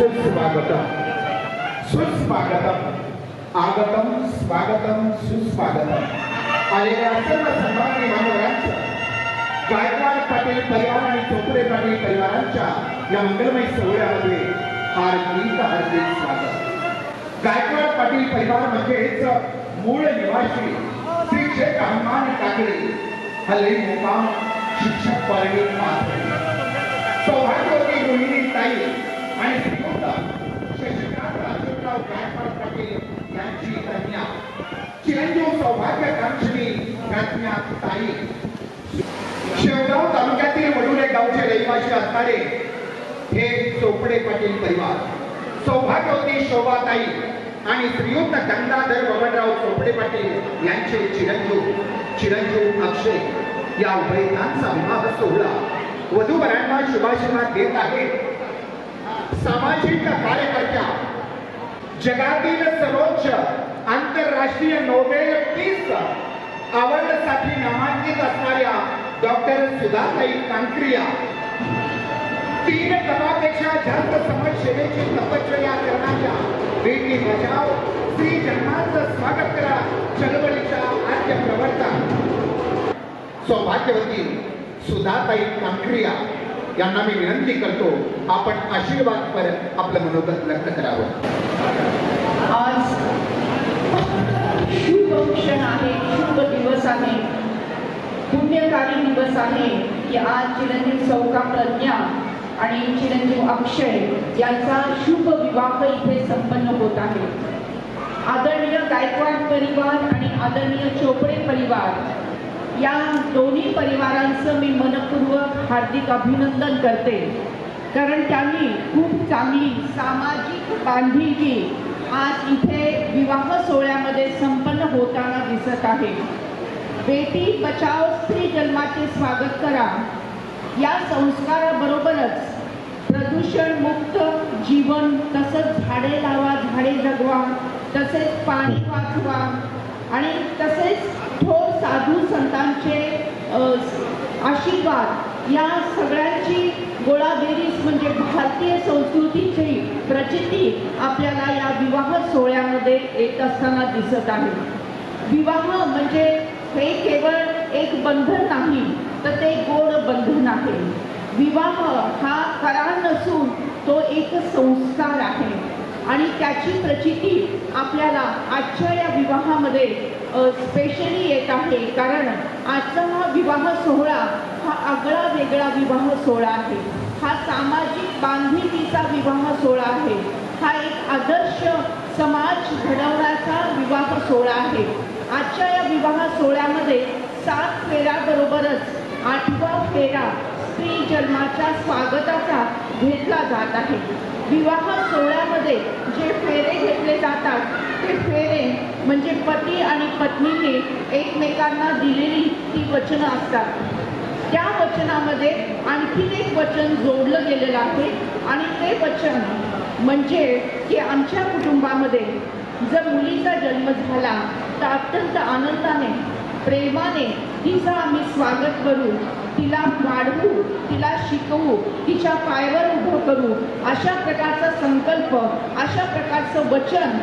सुस्वागतम सुस्वागतम आगतम स्वागतम सुस्वागतम। आलेल्या सर्व सन्मान्य मान्यवरांचं गायकवाड पाटील परिवार आणि चोपडे पाटील परिवारांच्या या मंगलमय सोहळ्यामध्ये हो हार्दिक हार्दिक स्वागत। गायकवाड पाटील परिवार म्हणजेच मूळ निवासी श्री शेख हनुमान काकडे हल्ली मुकाम शिक्षक वर्गी पात्र सौभाग्यवती रोहिणी ताई। आणि श्रीयुक्त शशिकांत अशोकराव गायकवाड पाटील यांची कन्या चिरंजीव सौभाग्यकांक्षणी कन्या ताई शेवगाव तालुक्यातील वडुले गावचे रहिवासी असणारे हे चोपडे पाटील परिवार सौभाग्यवती शोभाताई आणि श्रीयुक्त गंगाधर बबनराव चोपडे पाटील यांचे चिरंजीव चिरंजीव अक्षय या उभयतांचा विवाह सोहळा वधूवरांना शुभाशीर्वाद देत आहे सामाजिक कार्यकर्त्या जगातील सर्वोच्च आंतरराष्ट्रीय नोबेल पीस अवॉर्डसाठी नामांकित असणाऱ्या डॉक्टर सुधाताई कांक्रिया तीन कपापेक्षा जास्त समाजसेवेची तपश्चर्या करणाऱ्या बेटी बचाव स्त्री जन्माचं स्वागत करा चळवळीच्या आद्य प्रवर्तक. सौभाग्यवती सुधाताई कांक्रिया यांना मी विनंती करतो आपण आशीर्वाद पर आपलं मनोगत व्यक्त करावं. आज शुभ क्षण आहे शुभ दिवस आहे. पुण्यकारी दिवस आहे की आज चिरंजीव सौका प्रज्ञा आणि चिरंजीव अक्षय यांचा शुभ विवाह इथे संपन्न होत आहे. आदरणीय गायकवाड परिवार आणि आदरणीय चोपडे परिवार या दोन्ही परिवारांचं मी मनपूर्वक हार्दिक अभिनंदन करते. कारण त्यांनी खूप चांगली सामाजिक बांधिलकी आज इथे विवाह सोहळ्यामध्ये संपन्न होताना दिसत आहे. बेटी बचाव स्त्री जन्माचे स्वागत करा. या संस्काराबरोबरच प्रदूषण मुक्त जीवन तसंच झाडे लावा झाडे जगवा तसेच पाणी वाचवा आणि तसेच थोर साधू संतांचे आशीर्वाद या सगळ्यांची गोळाबेरीज म्हणजे भारतीय संस्कृतीची प्रचिती आपल्याला या विवाह सोहळ्यामध्ये येत असताना दिसत आहे. विवाह म्हणजे हे केवळ एक बंधन नाही तर ते गोड बंधन आहे. विवाह हा करार नसून तो एक संस्कार आणि त्याची प्रचिती आपल्याला आजच्या या विवाहामध्ये स्पेशली येत आहे. कारण आजचा हा विवाह सोहळा हा आगळा वेगळा विवाह सोहळा आहे. हा सामाजिक बांधिलकीचा विवाह सोहळा आहे. हा एक आदर्श समाज घडवण्याचा विवाह सोहळा आहे. आजच्या या विवाह सोहळ्यामध्ये सात फेऱ्याबरोबरच आठवा फेरा स्त्री जन्माच्या स्वागताचा घेतला जात आहे. विवाह सोहळा असते जे फेरे घेतले जातात ते फेरे म्हणजे पती आणि पत्नीने एकमेकांना दिलेली ती वचनं असतात. त्या वचनामध्ये आणखीन एक वचन जोडलं गेलेलं आहे आणि ते वचन म्हणजे की आमच्या कुटुंबामध्ये जर मुलीचा जन्म झाला तर अत्यंत आनंदाने प्रेमाने तिचं आम्ही स्वागत करू. तिला वाढवू तिला शिकवू तिच्या पायावर उभं करू. अशा प्रकारचा संकल्प अशा प्रकारचं वचन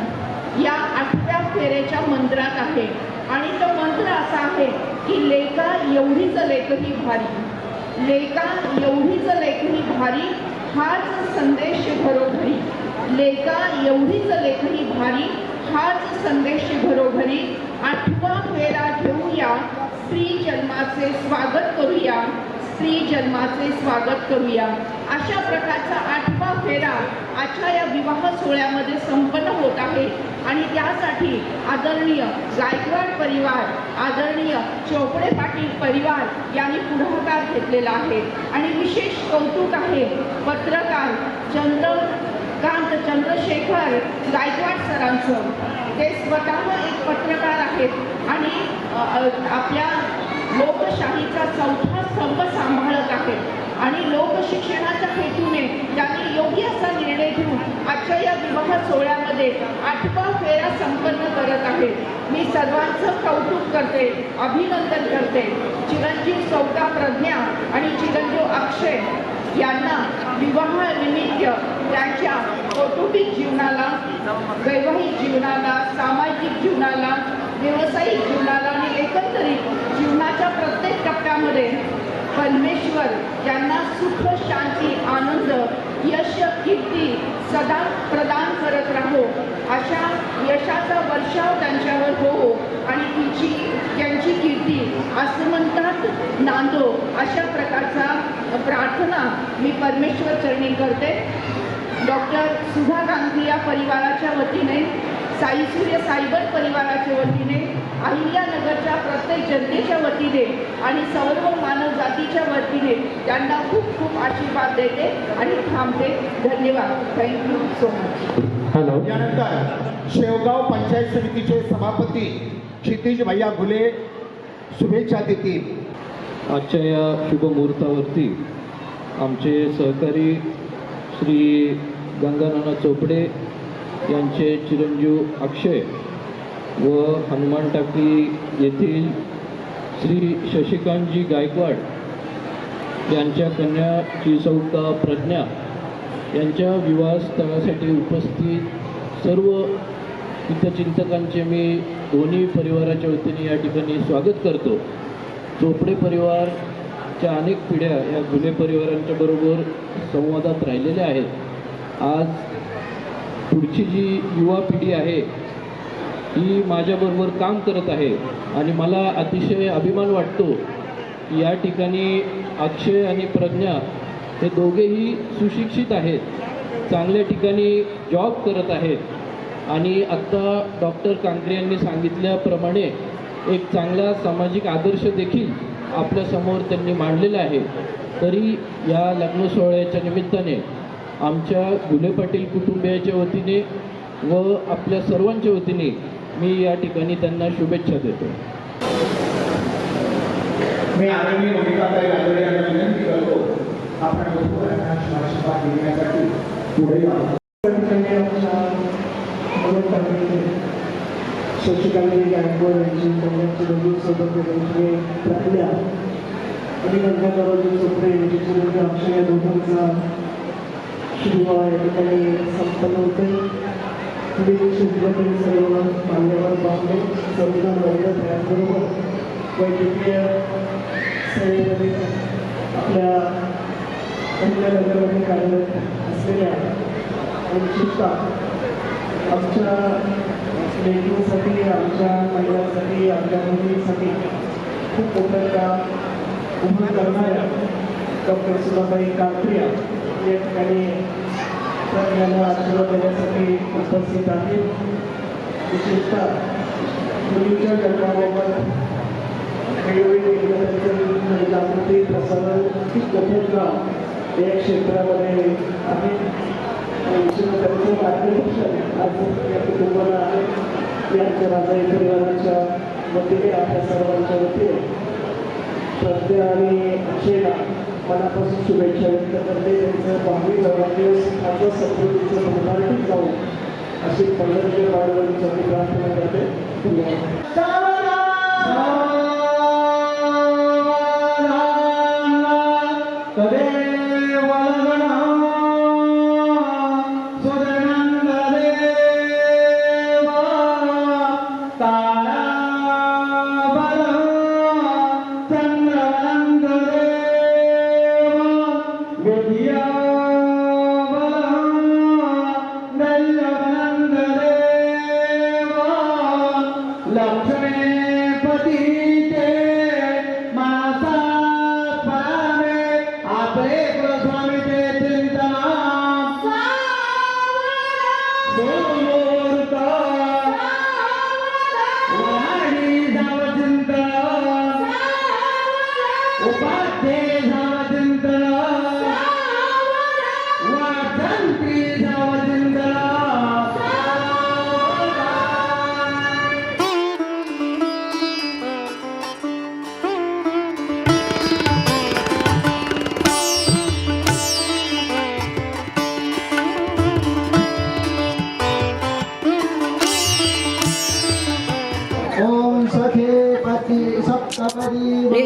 या आठव्या फेऱ्याच्या मंत्रात आहे. आणि तो मंत्र असा आहे की लेखा एवढीच लेखही भारी. लेखा एवढीच लेखही भारी हाच संदेश घरोघरी. लेखा एवढीच लेखही भारी हाच संदेश घरोघरी. आठवा फेरा करूया स्त्री जन्माचे स्वागत करूया. स्त्री जन्माचे स्वागत करूया. अशा प्रकारचा आठवा फेरा आजच्या या विवाह सोहळ्यामध्ये संपन्न होत आहे. आणि त्यासाठी आदरणीय गायकवाड परिवार आदरणीय चोपडे पाटील परिवार यांनी पुढाकार घेतलेला आहे. आणि विशेष कौतुक आहे. पत्रकार चंद्रकांत चंद्रशेखर गायकवाड सरांचं. ते स्वतः एक पत्रकार आहेत आणि आपल्या लोकशाहीचा चौथा स्तंभ सांभाळत आहेत. आणि लोकशिक्षणाच्या हेतूने त्यांनी योग्य असा निर्णय घेऊन आजच्या या विवाह सोहळ्यामध्ये आठवा फेरा संपन्न करत आहेत. मी सर्वांचं कौतुक करते अभिनंदन करते चिरंजीव सौदा प्रज्ञा आणि चिरंजीव अक्षय यांना विवाहानिमित्त त्यांच्या वैवाहिक जीवनाला सामाजिक जीवनाला व्यावसायिक जीवनाला आणि एकंदरीत जीवनाच्या प्रत्येक टप्प्यामध्ये परमेश्वर यांना सुख शांती आनंद यश कीर्ती सदा प्रदान करत राहो. अशा यशाचा वर्षाव त्यांच्यावर हो आणि तिची त्यांची कीर्ती असं म्हणतात नांदो. अशा प्रकारचा प्रार्थना मी परमेश्वर चरणी करते. डॉक्टर सुधा गांधी या परिवाराच्या वतीने साईसूर्य सायबर परिवाराच्या वतीने अहिल्यानगरच्या प्रत्येक जनतेच्या वतीने आणि सर्व मानव जातीच्या वतीने त्यांना खूप खूप आशीर्वाद देते आणि थांबते. धन्यवाद. थँक्यू सो मच हॅलो यानंतर शेवगाव पंचायत समितीचे सभापती क्षितिज भैया घुले शुभेच्छा देतील. आजच्या या शुभ मुहूर्तावरती आमचे सहकारी श्री गंगानाना चोपडे यांचे चिरंजीव अक्षय व हनुमान टाकी येथील श्री शशिकांतजी गायकवाड यांच्या कन्या चिसौका प्रज्ञा यांच्या विवाहस्थळासाठी उपस्थित सर्व हितचिंतकांचे मी दोन्ही परिवाराच्या वतीने या ठिकाणी स्वागत करतो. चोपडे परिवारच्या अनेक पिढ्या या जुने परिवारांच्या बरोबर संवादात राहिलेल्या आहेत. आज पुढची जी युवा पिढी आहे ही माझ्याबरोबर काम करत आहे आणि मला अतिशय अभिमान वाटतो या ठिकाणी अक्षय आणि प्रज्ञा हे दोघेही सुशिक्षित आहेत चांगल्या ठिकाणी जॉब करत आहेत. आणि आत्ता डॉक्टर कांकरे यांनी सांगितल्याप्रमाणे एक चांगला सामाजिक आदर्श देखील आपल्यासमोर त्यांनी मांडलेला आहे. तरी या लग्न सोहळ्याच्या निमित्ताने आमच्या गुले पाटील कुटुंबियाच्या वतीने व आपल्या सर्वांच्या वतीने मी या ठिकाणी त्यांना शुभेच्छा देतो. मी आदरणीय मोनिकाताई राजोडे यांना विनंती करतो आपण वधूवरांना आशीर्वाद देण्यासाठी पुढे शशिकांत गायकवाड यांची कन्याची सोबत प्रज्ञा आणि चोपडे यांची चिरंजीव अक्षय या दोघांचा शुभविवाह या ठिकाणी संपन्न होते. सर्व मान्यवर बांधले संविधान वर्ग त्याचबरोबर वैद्यकीय सेवेमध्ये आपल्या अहिल्यानगरमध्ये कार्यरत असलेल्या आणि आमच्या लेडीजसाठी आमच्या महिलांसाठी आमच्या मुलींसाठी खूप मोठं काम उभं करणाऱ्या डॉक्टर सुधाबाई कात्रिया या ठिकाणी प्रज्ञाला आशीर्वाद देण्यासाठी उपस्थित आहे विशेषतः मुलींच्या जन्माबाबत वेगवेगळी त्यांचं म्हणजे जागृती प्रसारण खूप मोठं काम या क्षेत्रामध्ये आहे. त्यांचं मार्गदर्शन आज या कुटुंबाला आहे. यांच्या माझ्या परिवाराच्या वतीने आपल्या सर्वांच्या वतीने प्रज्ञा आणि अक्षयला मनापासून शुभेच्छा व्यक्त करते त्यांचं भावी वाढदिवस सुखाचं समृद्धीचं भरभराटीत जाऊ अशी पंढरपूर वाढवण्यासाठी प्रार्थना करते धन्यवाद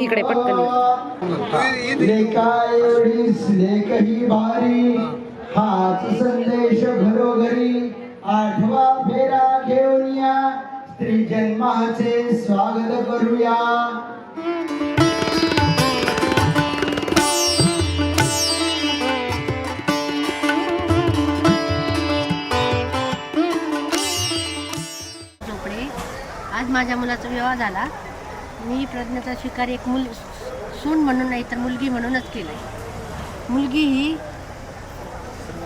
इकडे पटकन भारी हाच संदेश घरोघरी आठवा फेरा घेऊन या. स्त्री जन्माचे स्वागत करूया आज माझ्या मुलाचा विवाह झाला. मी प्रज्ञाचा स्वीकार एक मुल सून म्हणून नाही तर मुलगी म्हणूनच केला आहे मुलगी ही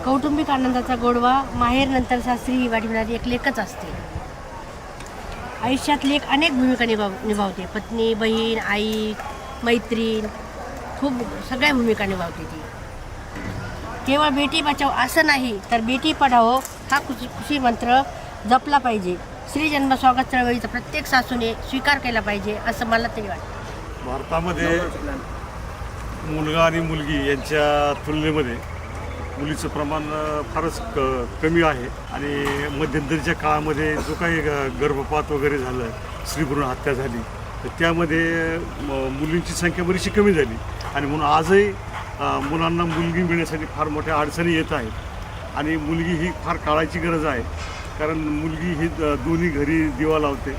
कौटुंबिक आनंदाचा गोडवा माहेर नंतर सासरी ही वाढविणारी एक लेखच असते. आयुष्यात लेख अनेक भूमिका निभाव निभावते. पत्नी बहीण आई मैत्रीण खूप सगळ्या भूमिका निभावते ती. केवळ बेटी बचाव असं नाही तर बेटी पढाओ हा खुशी खुशी मंत्र जपला पाहिजे. स्त्री जन्म स्वागत चळवळीचा प्रत्येक सासूने स्वीकार केला पाहिजे असं मला तरी वाटतं. भारतामध्ये मुलगा आणि मुलगी यांच्या तुलनेमध्ये मुलीचं प्रमाण अ, फारच क कमी आहे. आणि मध्यंतरीच्या काळामध्ये जो काही ग- गर्भपात वगैरे झालं स्त्रीभ्रूण हत्या झाली तर त्यामध्ये म, मुलींची संख्या बरीचशी कमी झाली. आणि म्हणून आजही अ, मुलांना मुलगी मिळण्यासाठी फार मोठ्या अडचणी येत आहेत. आणि मुलगी ही फार काळाची गरज आहे. कारण मुलगी ही द- दोन्ही घरी दिवा लावते.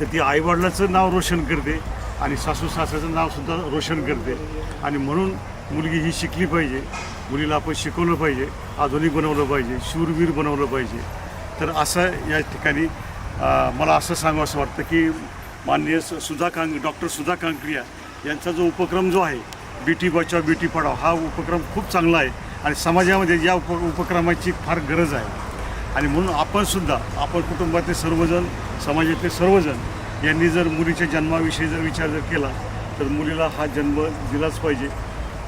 तर ती आईवडिलाचं नाव रोशन करते आणि सासू सासऱ्याचं नावसुद्धा रोशन करते. आणि म्हणून मुलगी ही शिकली पाहिजे. मुलीला आपण शिकवलं पाहिजे. आधुनिक बनवलं पाहिजे. शूरवीर बनवलं पाहिजे. तर असं या ठिकाणी मला असं सांगावं असं वाटतं की माननीय सुधा कांग डॉक्टर सुधा कांकरिया यांचा जो उपक्रम जो आहे बेटी बचाव बेटी पढाव हा उपक्रम खूप चांगला आहे. आणि समाजामध्ये या उप उपक्रमाची फार गरज आहे. आणि म्हणून आपणसुद्धा आपण कुटुंबातले सर्वजण समाजातले सर्वजण यांनी जर मुलीच्या जन्माविषयी जर विचार जर केला तर मुलीला हा जन्म दिलाच पाहिजे.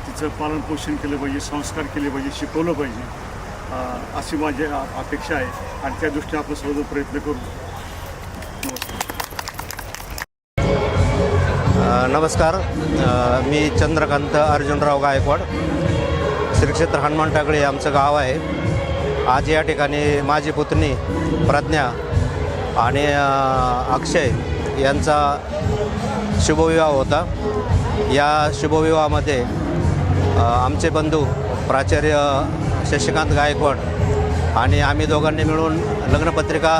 तिचं पालनपोषण केलं पाहिजे संस्कार केले पाहिजे शिकवलं पाहिजे. अशी माझी अपेक्षा आहे. आणि त्या दृष्टीने आपण सर्वजण प्रयत्न करू. नमस्कार. मी चंद्रकांत अर्जुनराव गायकवाड. श्री क्षेत्र हनुमान टाकळे आमचं गाव आहे. आज या ठिकाणी माझी पुतणी प्रज्ञा आणि अक्षय यांचा शुभविवाह होता. या शुभविवाहामध्ये आमचे बंधू प्राचार्य शशिकांत गायकवाड आणि आम्ही दोघांनी मिळून लग्नपत्रिका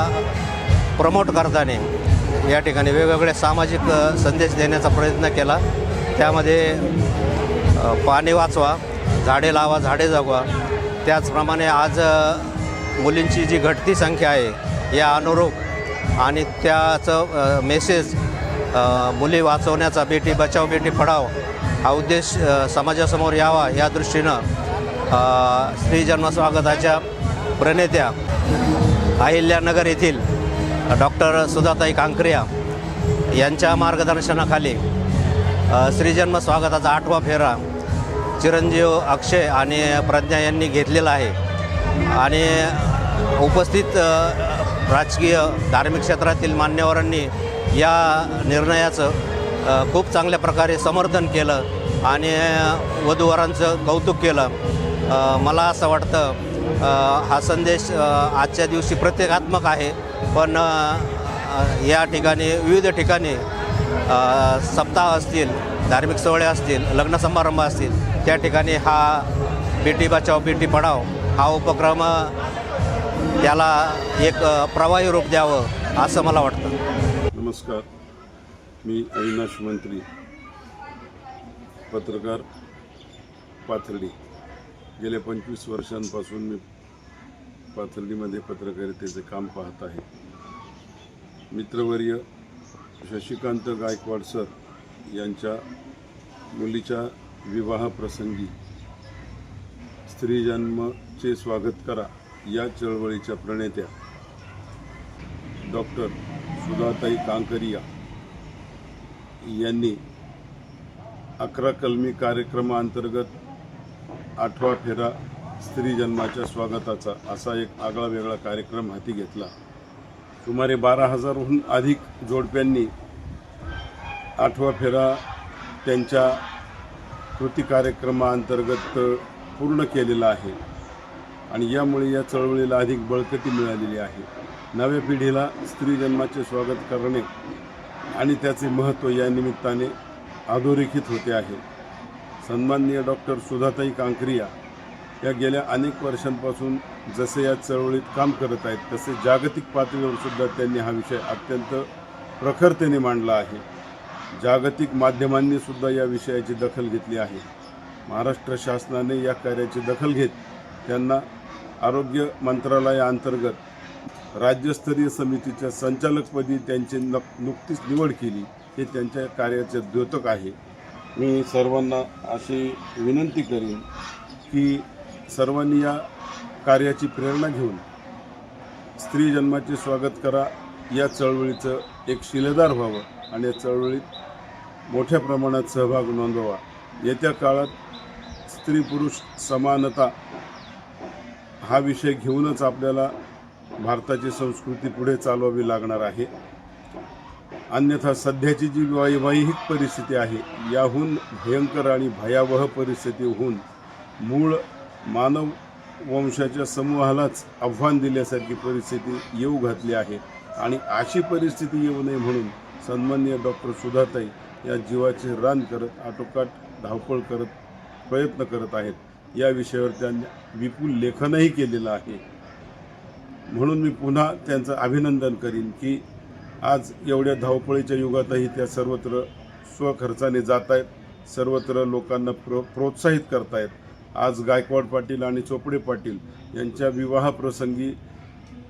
प्रमोट करताना या ठिकाणी वेगवेगळे सामाजिक संदेश देण्याचा प्रयत्न केला. त्यामध्ये पाणी वाचवा झाडे लावा झाडे जगवा त्याचप्रमाणे आज मुलींची जी घटती संख्या आहे या अनुरूप आणि त्याचं मेसेज मुली वाचवण्याचा बेटी बचाव बेटी पढाव हा उद्देश समाजासमोर यावा या दृष्टीनं स्त्री जन्मस्वागताच्या प्रणेत्या अहिल्यानगर येथील डॉक्टर सुधाताई कांकरिया यांच्या मार्गदर्शनाखाली श्रीजन्म स्वागताचा आठवा फेरा चिरंजीव अक्षय आणि प्रज्ञा यांनी घेतलेला आहे. आणि उपस्थित राजकीय धार्मिक क्षेत्रातील मान्यवरांनी या निर्णयाचं खूप चांगल्या प्रकारे समर्थन केलं आणि वधूवरांचं कौतुक केलं. मला असं वाटतं हा संदेश आजच्या दिवशी प्रत्येकात्मक आहे पण या ठिकाणी विविध ठिकाणी सप्ताह असतील धार्मिक सोहळे असतील लग्न समारंभ असतील त्या ठिकाणी हा बेटी बचाव बेटी पढाव हा उपक्रम याला त्याला एक प्रवाही रूप द्यावं असं मला वाटतं. नमस्कार. मी अविनाश मंत्री पत्रकार पाथर्डी. गेल्या पंचवीस वर्षांपासून मी पाथर्डीमध्ये पत्रकारितेचे काम पाहत आहे. मित्रवर्य शशिकांत गायकवाड सर यांच्या मुलीच्या विवाहप्रसंगी स्त्री जन्मचे स्वागत करा या चळवळीच्या प्रणेत्या डॉक्टर सुधाताई कांकरिया यांनी अकरा कलमी कार्यक्रमाअंतर्गत आठवा फेरा स्त्री जन्माच्या स्वागताचा असा एक आगळा वेगळा कार्यक्रम हाती घेतला. सुमारे बारा हजारहून अधिक जोडप्यांनी आठवा फेरा त्यांच्या कृती कार्यक्रमाअंतर्गत पूर्ण केलेला आहे. आणि यामुळे या चळवळीला अधिक बळकटी मिळालेली आहे. नव्या पिढीला स्त्री जन्माचे स्वागत करणे आणि त्याचे महत्त्व या निमित्ताने अधोरेखित होते आहे. सन्माननीय डॉक्टर सुधाताई कांकरिया या गेल्या अनेक वर्षांपासून जसे या चळवळीत काम करत आहेत तसे जागतिक पातळीवर सुद्धा त्यांनी हा विषय अत्यंत प्रखरतेने मांडला आहे. जागतिक माध्यमांनी सुद्धा या विषयाची दखल घेतली आहे. महाराष्ट्र शासनाने या कार्याची दखल घेत त्यांना आरोग्य मंत्रालयाअंतर्गत राज्यस्तरीय समितीच्या संचालकपदी त्यांची नक नुकतीच निवड केली. हे त्यांच्या कार्याचे द्योतक आहे. मी सर्वांना अशी विनंती करेन की सर्वांनी या कार्याची प्रेरणा घेऊन स्त्री जन्माचे स्वागत करा. या चळवळीचं एक शिलेदार व्हावं आणि या चळवळीत मोठ्या प्रमाणात सहभाग नोंदवा. येत्या काळात स्त्री पुरुष समानता हा विषय घेऊनच आपल्याला भारताची संस्कृती पुढे चालवावी लागणार आहे. अन्यथा सध्याची जी वैवाहिक परिस्थिती आहे याहून भयंकर आणि भयावह परिस्थिती होऊन मूळ मानव वंशाच्या समूहालाच आव्हान दिल्यासारखी परिस्थिती येऊ घातली आहे. आणि अशी परिस्थिती येऊ नये म्हणून सन्माननीय डॉक्टर सुधाताई या जीवाचे रान करत आटोकाट धावपळ करत प्रयत्न करत आहेत. या विषयावर त्यांनी विपुल लेखनही केलेलं आहे. म्हणून मी पुन्हा त्यांचं अभिनंदन करीन की आज एवढ्या धावपळीच्या युगातही त्या सर्वत्र स्वखर्चाने जात आहेत सर्वत्र लोकांना प्रो प्रोत्साहित करतायत. आज गायकवाड पाटील आणि चोपडे पाटील यांच्या विवाहप्रसंगी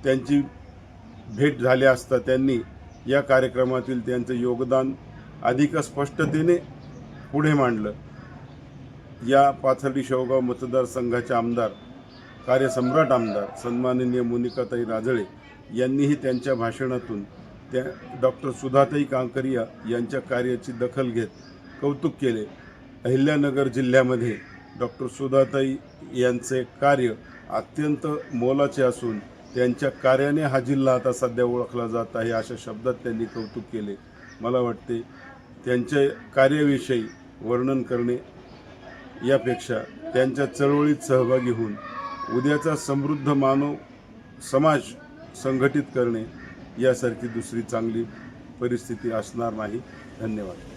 त्यांची भेट झाल्या असता त्यांनी या कार्यक्रमातील त्यांचं योगदान अधिक स्पष्टतेने पुढे मांडलं. या पाथर्डी शेवगाव मतदारसंघाचे आमदार कार्यसम्राट आमदार सन्माननीय मोनिकाताई राजळे यांनीही त्यांच्या भाषणातून त्या डॉक्टर सुधाताई कांकरिया यांच्या कार्याची दखल घेत कौतुक केले. अहिल्यानगर जिल्ह्यामध्ये डॉक्टर सुधाताई यांचे कार्य अत्यंत मोलाचे असून त्यांच्या कार्याने हा जिल्हा आता सध्या ओळखला जात आहे अशा शब्दात त्यांनी कौतुक केले. मला वाटते त्यांच्या कार्याविषयी वर्णन करणे यापेक्षा त्यांच्या चळवळीत सहभागी होऊन उद्याचा समृद्ध मानव समाज संघटित करणे यासारखी दुसरी चांगली परिस्थिती असणार नाही. धन्यवाद.